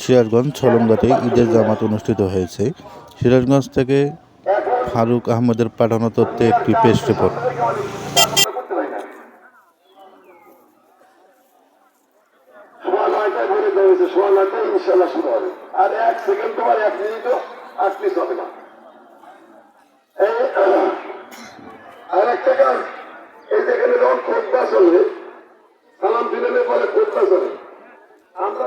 সিরাজগঞ্জ ছলঙ্গাতে ঈদের জামাত অনুষ্ঠিত হয়েছে। সিরাজগঞ্জ থেকে ফারুক আহমদের পাঠানো তথ্যে একটি পেশ রিপোর্ট। আর এক সেকেন্ড তোমার এক আটত্রিশ হবে না এই, যেখানে চলবে সালাম ফিরেলে পরে খোদ্া চলে আমরা